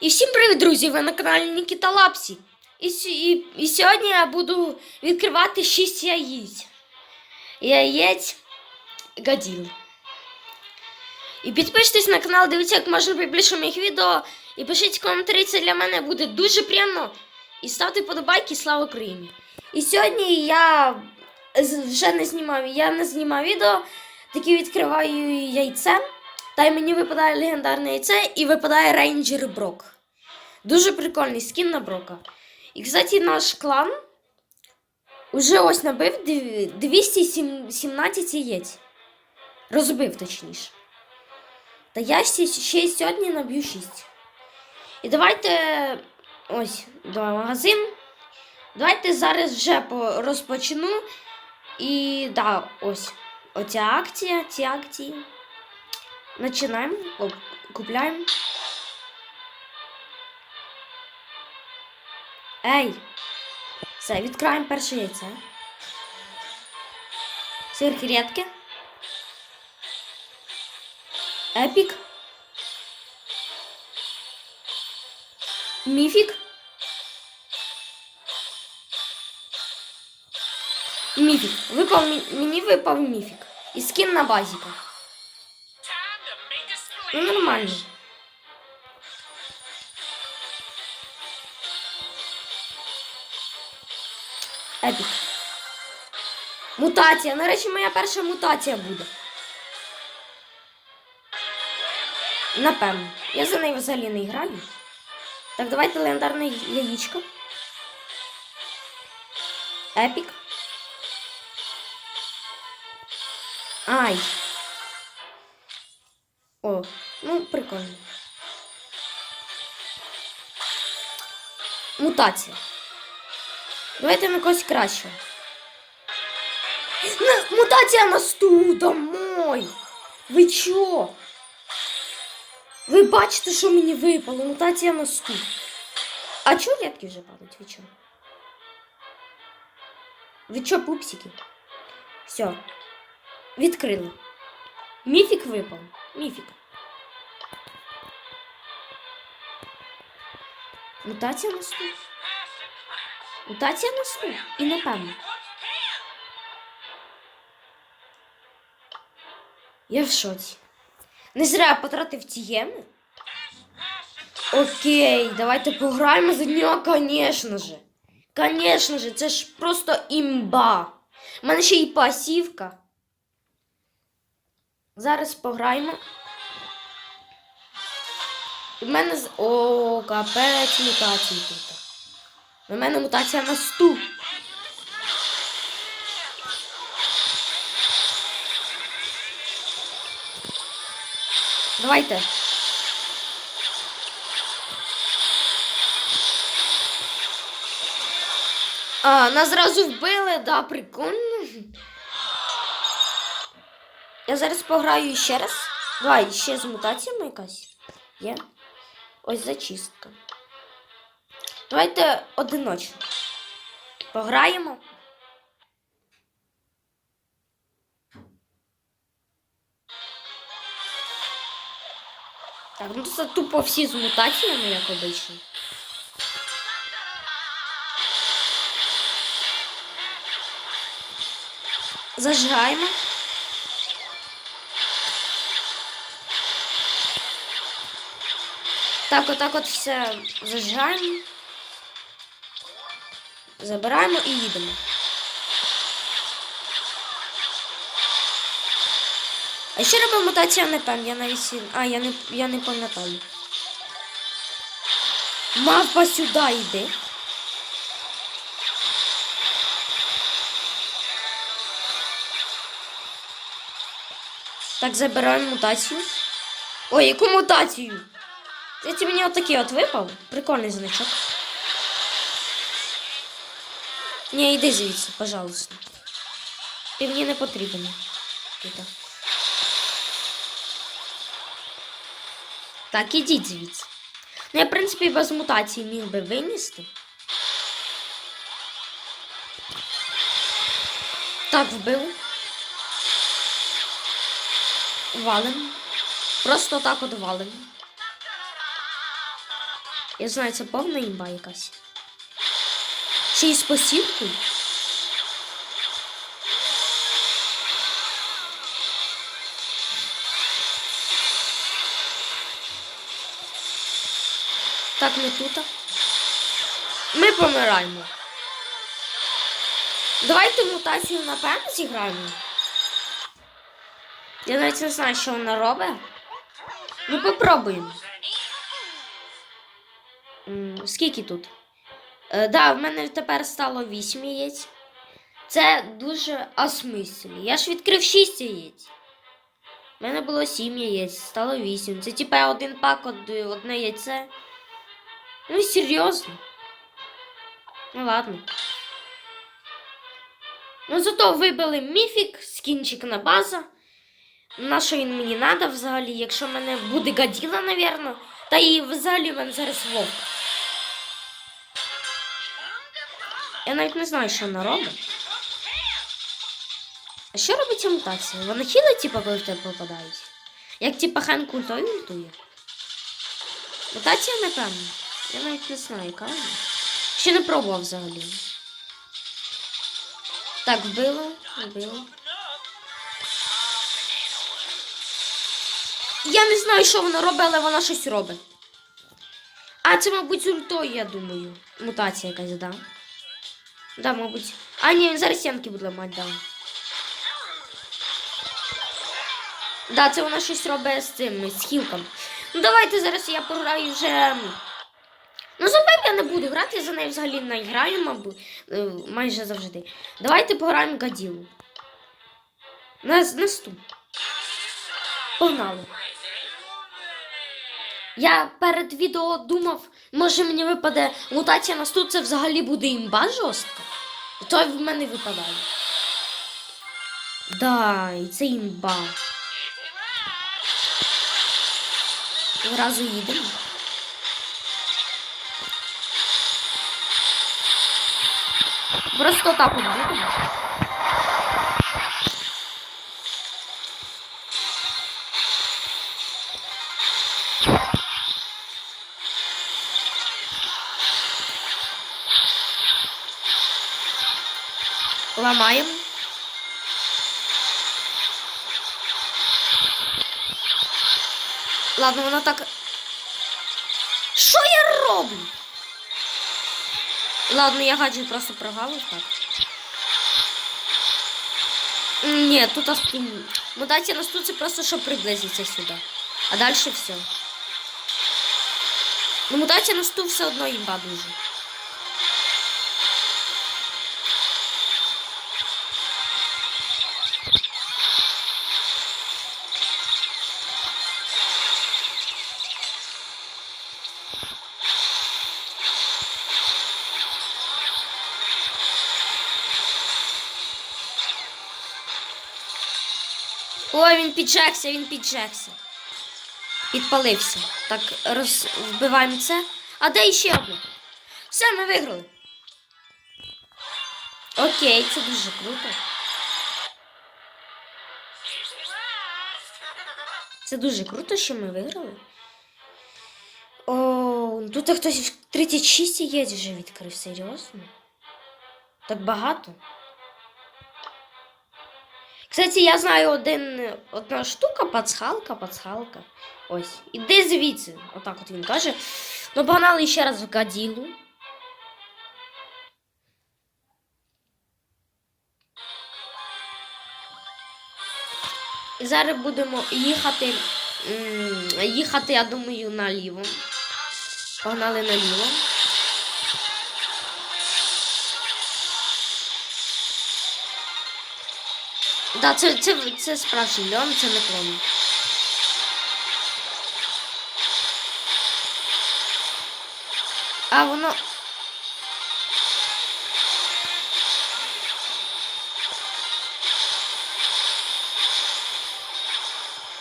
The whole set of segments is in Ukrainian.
І всім привіт, друзі! Ви на каналі Нікіта Лапсі. І, і, і сьогодні я буду відкривати 6 яєць. Яєць Гаділ. І підпишитесь на канал, дивіться як можна більше моїх відео. І пишіть коментарі, це для мене буде дуже приємно. І ставте подобайки, слава Україні! І сьогодні я вже не знімав, я не знімав відео, таки відкриваю яйце. Та й мені випадає легендарне яйце і випадає рейнджер Брок. Дуже прикольний скін на Брока. І, кстати, наш клан уже ось набив 217 яєць. Розбив, точніше. Та я ще, сьогодні наб'ю 6. І давайте ось до магазин. Давайте зараз вже розпочну. І да, ось. Оця акція, ці акції. Начинаем, Оп, купляем. Ей! Все, відкриваємо перше яйце. Сирки Епік. Міфік. Міфік. Випав, мі- мені випав міфік. І скін на базіка. Ну, нормально. Епік. Мутація. Нарешті моя перша мутація буде. Напевно. Я за нею взагалі не граю. Так, давайте легендарне яєчко. Епік. Ай. О, ну прикольно. Мутація. Давайте на когось кращого. На, мутація на стул домой. Ви чо? Ви бачите, що мені випало? Мутація на стул. А чого рядки вже падають? Ви чо? Ви чо, пупсики? Все. Відкрили. Міфік випав. Міфік. Мутація на стул. Мутація на стул. І напевно. Я в шоці. Не зря я потратив ці геми. Окей, давайте пограємо за нього, конечно же. Конечно же, це ж просто імба. У мене ще й пасівка. Зараз пограємо. У мене з. О, капець мутації тут. У мене мутація на сту. Давайте. А, нас зразу вбили, да, прикольно. Я зараз пограю ще раз. Давай, ще з мутаціями якась. Є. Ось зачистка. Давайте одиночно. Пограємо. Так, ну це тупо всі з мутаціями, як обично. Зажигаємо. Так, отак от все зажигаємо. Забираємо і їдемо. А що робить мутація не пам'ятаю, я навіть сі- А, я не, я не пам'ятаю. Мавпа сюди йде. Так, забираємо мутацію. Ой, яку мутацію? Це мені отакий от випав. Прикольний значок. Ні, йди звідси, пожалуйста. Ти мені не потрібен. Так, ідіть звідси. Ну, я, в принципі, без мутації міг би винести. Так, вбив. Валим. Просто так от валим. Я знаю, це повна імба якась. Ще й з посівкою. Так, не тут. Ми помираємо. Давайте мутацію напевно зіграємо. Я навіть не знаю, що вона робить. Ну, попробуємо. Скільки тут? Е, да, в мене тепер стало 8 яєць. Це дуже осмислі. Я ж відкрив 6 яєць. У мене було 7 яєць, стало 8. Це типа один пак, одне яйце. Ну, серйозно. Ну ладно. Ну, зато вибили міфік, скінчик на база. На що він мені треба взагалі, якщо мене буде гаділа, напевно. Та і взагалі в мене зараз вовк. Я навіть не знаю, що вона робить. А що робить мутація? Вона хілить, типа, коли в тебе попадають? Як типа хан культою ультує? Мутація, напевно. Я навіть не знаю, яка вона. Ще не пробував взагалі. Так, вбило, вбило. Я не знаю, що вона робить, але вона щось робить. А, це, мабуть, з ультою, я думаю. Мутація якась, да? Да, мабуть. А, ні, він зараз стінки буде ламати, да. Да, це вона щось робить з цим, з хілком. Ну давайте зараз я пограю вже. Ну, за Пеп я не буду грати, я за нею взагалі не граю, мабуть, е, майже завжди. Давайте пограємо Гаділу. Нас наступ. Погнали. Я перед відео думав, може мені випаде мутація на студ, це взагалі буде імба жорстка. То в мене випадає. Да, і це імба. Зразу їдемо. Просто так от. Ламаємо. Ладно, воно так. Що я роблю? Ладно, я гаджет просто прогавив так. Ні, тут ос- м, мутація на стуці просто щоб приблизитися сюди. А далі все. Ну, мутація на сту все одно їмба дуже. Ой, він піджекся, він піджекся. Підпалився. Так, роз... вбиваємо це. А де іще одне? Все, ми виграли. Окей, це дуже круто. Це дуже круто, що ми виграли. О, ну тут хтось в 36 яєць вже відкрив, серйозно? Так багато. Кстати, я знаю один, одна штука, пацхалка, пацхалка. Ось. Іди звідси. Отак от він каже. Ну, погнали ще раз в Гаділу. І зараз будемо їхати. Їхати, я думаю, наліво. Погнали наліво. Да, це, це, це справжній льон, це не клон. А воно.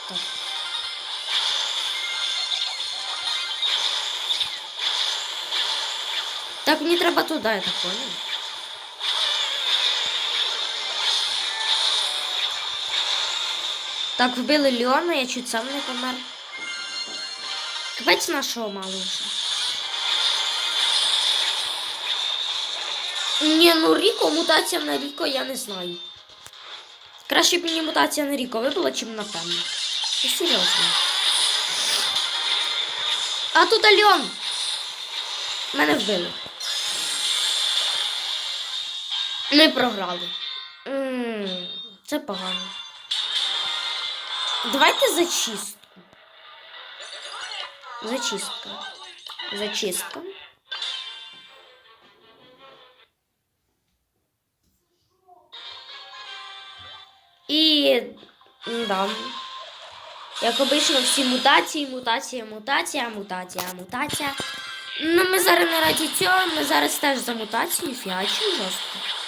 Так. Так, мені треба туди, я так понял. Так, вбили Леона, я чуть сам не помер. Капець нашого мало вже. Ні, ну Ріко, мутація на Ріко, я не знаю. Краще б мені мутація на Ріко вибила, чим на Це Серйозно. А тут Альон. Мене вбили. Ми програли. М -м, це погано. Давайте зачистку. Зачистка. Зачистка. І да. Як обично, всі мутації, мутація, мутація, мутація, мутація. Ну, ми зараз не раді цього, ми зараз теж за мутацію фіачимо жорстко.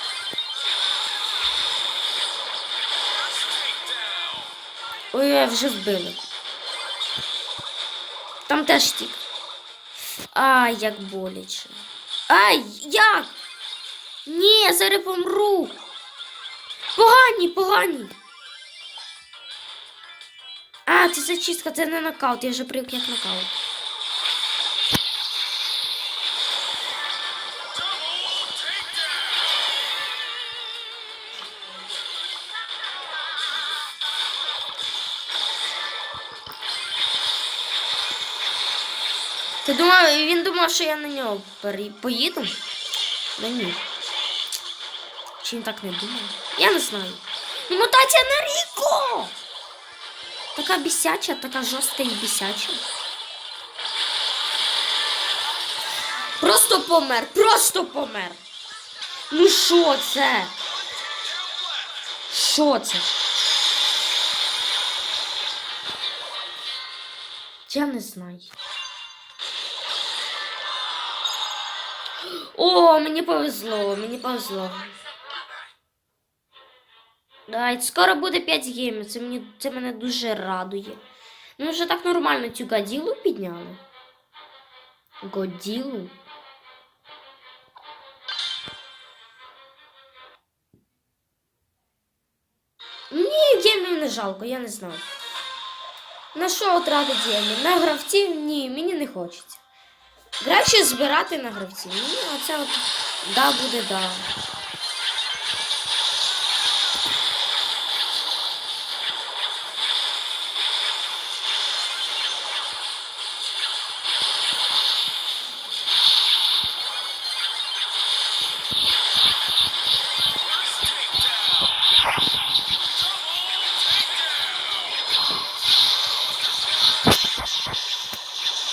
Ой, вже вбили. Там теж тік. Ай, як боляче. Ай, як? Ні, зараз помру. Погані, погані. А, це зачистка, це не нокаут, я вже привик як нокаут. Він думав, що я на нього поїду? Ну ні. Чи він так не думав? Я не знаю. Ну, мутація на Ріко! Така бісяча, така жорстка і бісяча. Просто помер, просто помер. Ну що це? Що це? Я не знаю. О, мені повезло, мені повезло. Давай, скоро буде 5 геймів, це, мені, це мене дуже радує. Ми вже так нормально цю гаділу підняли. Годілу. Ні, геймів не жалко, я не знаю. На що тратити геймів? На гравців? Ні, мені не хочеться. Краще збирати на гравців. Ні, оце от да буде да.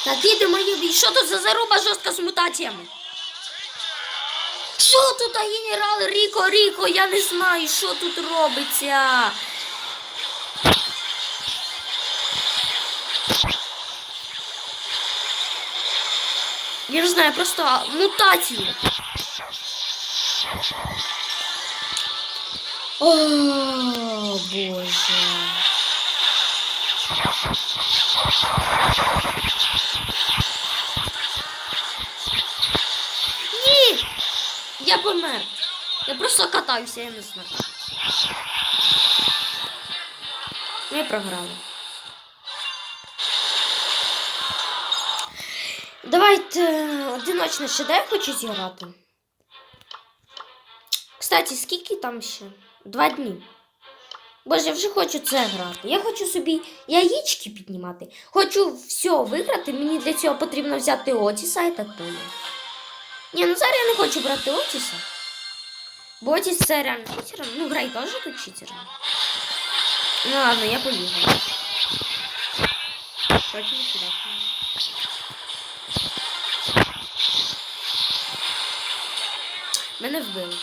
Так, ідемо, Юбі. Що тут за заруба жорстка з мутаціями? Що тут, генерал Ріко, Ріко? Я не знаю, що тут робиться. Я не знаю, просто мутації. О, Боже. Ні! Я помер. Я просто катаюся, я не знаю. Ми програли. Давайте одиночне ще дай хочу зіграти. Кстати, скільки там ще? Два дні. Боже, я вже хочу це грати. Я хочу собі яєчки піднімати. Хочу все виграти. Мені для цього потрібно взяти Отіса і так. Ні, ну зараз я не хочу брати Отіса. Бо Отіс це реально читер. Ну, грай теж тут читер. Ну ладно, я поїхала. Потім сюди. Мене вбили.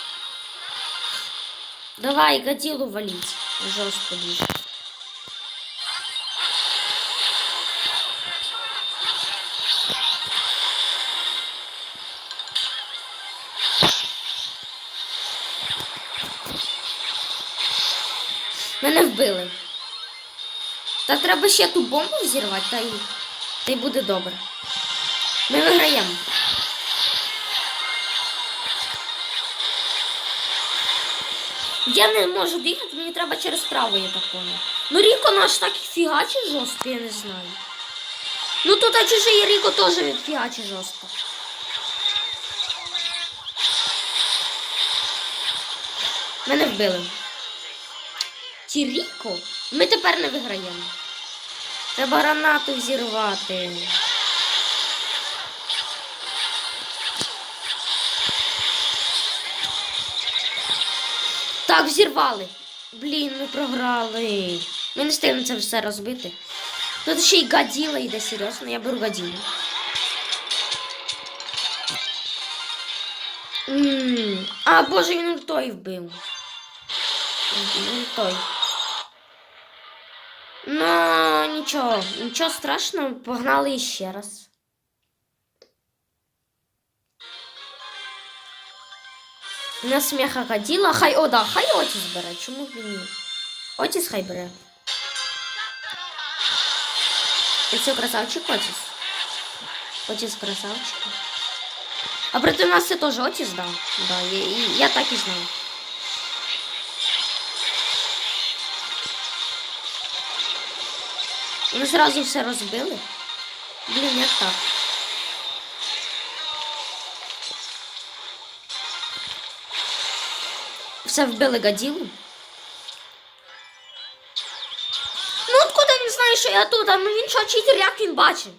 Давай, Гадилу валить. Жорстко дуже. Мене вбили. Та треба ще ту бомбу взірвати, та й, та й буде добре. Ми виграємо. Я не можу доїхати, мені треба через право, я так понял. Ну Ріко наш так фігачить жорстко, я не знаю. Ну тут а чужий Ріко теж фігачить жорстко. Мене вбили. Тіріко? Ми тепер не виграємо. Треба гранату взірвати. Так, взірвали. Блін, ми програли. Ми не встигнемо це все розбити. Тут ще й гаділа йде серйозно, я беру гаділу. А, боже, він ультой вбив. Він Ультой. Ну, нічого, нічого страшного, погнали ще раз. На сміха ходила, хай, о, да, хай Отіс бере, чому б і ні? Отіс хай бере. І все, красавчик Отіс. Отіс красавчик. А проти нас це теж Отіс, да. Да, я, і- я так і знав. Ми зразу все розбили. Блін, як так? Все вбили гаділу. Ну откуда він знає, що я тут? Ну він що, читер, як він бачив?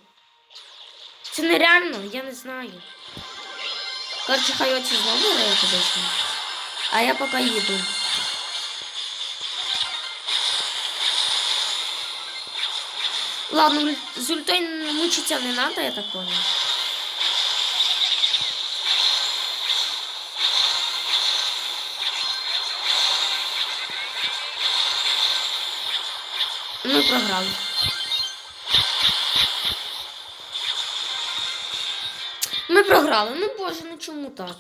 Це нереально, я не знаю. Коротше, хай оці знову грає кудись. А я поки їду. Ладно, з ультой мучиться не надо, я так понял. Ми програли. Ми програли. Ну боже, ну чому так?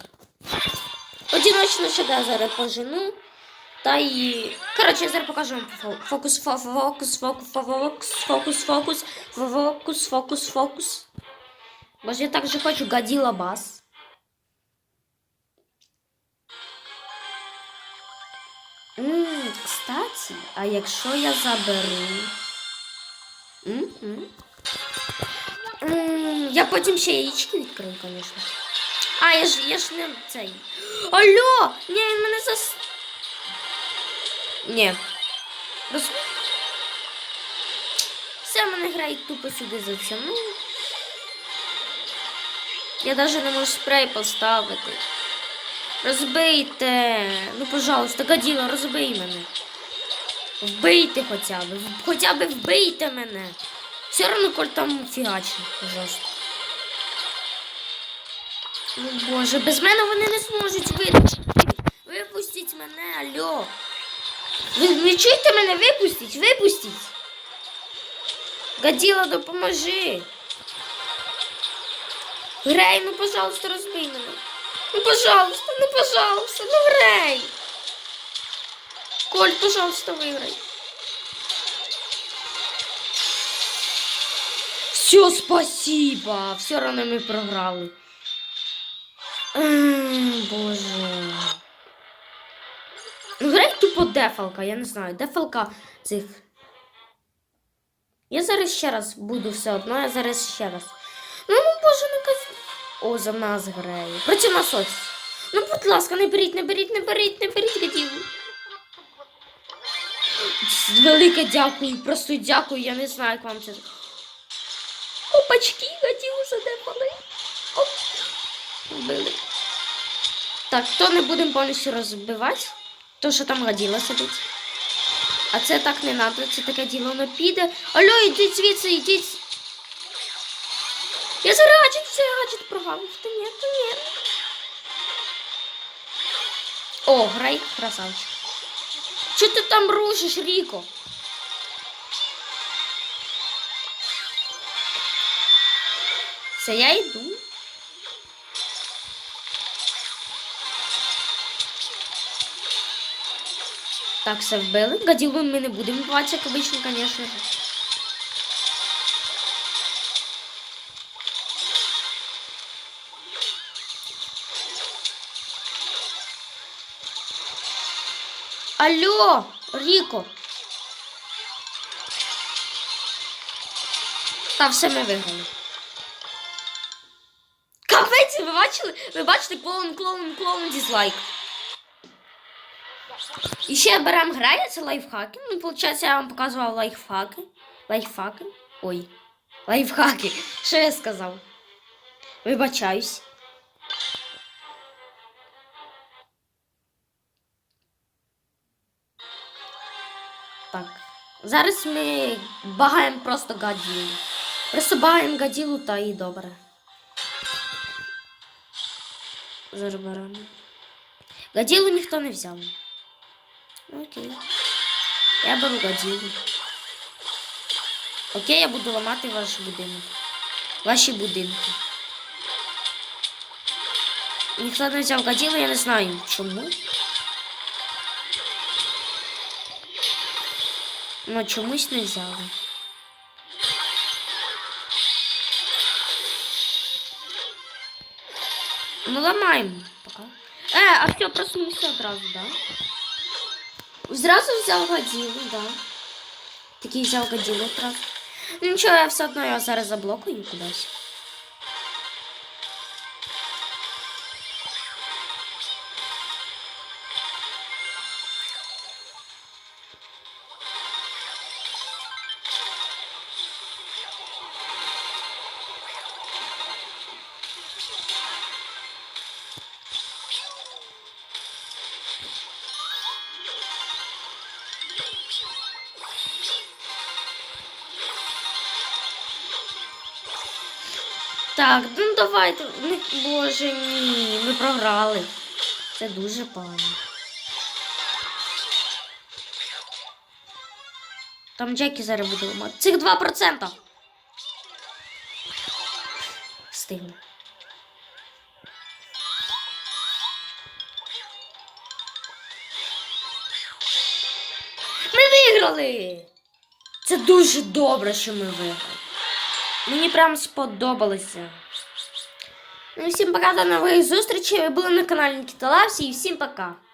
Одиночно ще да, зараз пожену. Та й. Коротше, я зараз покажу вам фо- фокус, фо- фокус, фокус, фокус, фокус, фокус, фокус, фокус, фокус. Боже, я так же хочу Годзилла бас. Ммм, кстати, а якщо я заберу. М, м. М, Я потім ще яєчки відкрию, звісно. А, я ж, я ж не цей. Алло! Ні, він мене зас... Ні. Роз... Все мене грає тупо сюди затягнув. Я навіть не можу спрей поставити. Розбийте. Ну, пожалуйста, Гаділа, розбий мене. Вбийте хоча б. Хоча б вбийте мене. Все одно коль там фігачить, пожалуйста. Ну, Боже, без мене вони не зможуть витащити. Випустіть мене, алло. Ви, ви чуєте мене? Випустіть, випустіть. Гаділа, допоможи. Грей, ну, пожалуйста, розбий мене. Ну, пожалуйста, ну, пожалуйста, ну, Грей. Коль, пожалуйста, виграй. Все, спасибо. Все равно ми програли. М, Боже. Ну, Грай тупо дефалка, я не знаю. Дефалка цих. Я зараз ще раз буду все одно, я зараз ще раз. Ну, ну боже, не каз... О, за нас грає. Проти нас ось. Ну, будь ласка, не беріть, не беріть, не беріть, не беріть гадіву. Велике дякую, просто дякую, я не знаю, як вам це. Опачки, гадіву задепали. Оп. Вбили. Так, то не будемо повністю розбивати, то що там гаділа сидить. А це так не треба, це таке діло не піде. Алло, йдіть звідси, йдіть. Я зараз гаджет, все гаджет прогавив. Та ні, та ні. О, грай, красавчик. Чого ти там рушиш, Ріко? Все, я йду. Так, все вбили. Гаділу ми не будемо бачити, як обично, звісно. Алло, Ріко. Та все ми виграли. Капець, ви бачили? Ви бачите клоун, клоун, клоун, дізлайк. І ще беремо грає, це лайфхаки. Ну, виходить, я вам показував лайфхаки. Лайфхаки. Ой. Лайфхаки. Що я сказав? Вибачаюсь. Так. Зараз ми багаємо просто гаділу. Просто багаємо гаділу та і добре. Зараз беремо. Гаділу ніхто не взяв. Окей. Я беру гаділу. Окей, я буду ламати ваш будинок. Ваші будинки. Ніхто не взяв гаділу, я не знаю чому. Ну чомусь не взяли. Ну ламаємо пока. Е, а все, проснувся одразу, да? Зразу взяв гаділу, да. Такий взяв гаділу одразу. Ну нічого, я все одно його зараз заблокую кудись. Так, ну давайте. Ну, боже ні, ми програли. Це дуже погано. Там Джекі зараз буде ламати. Цих 2%. Стигне. Ми виграли! Це дуже добре, що ми виграли. Мені прям сподобалося. Ну і всім пока до нових зустрічей. Ви були на каналі Нікіта Лавсі і всім пока.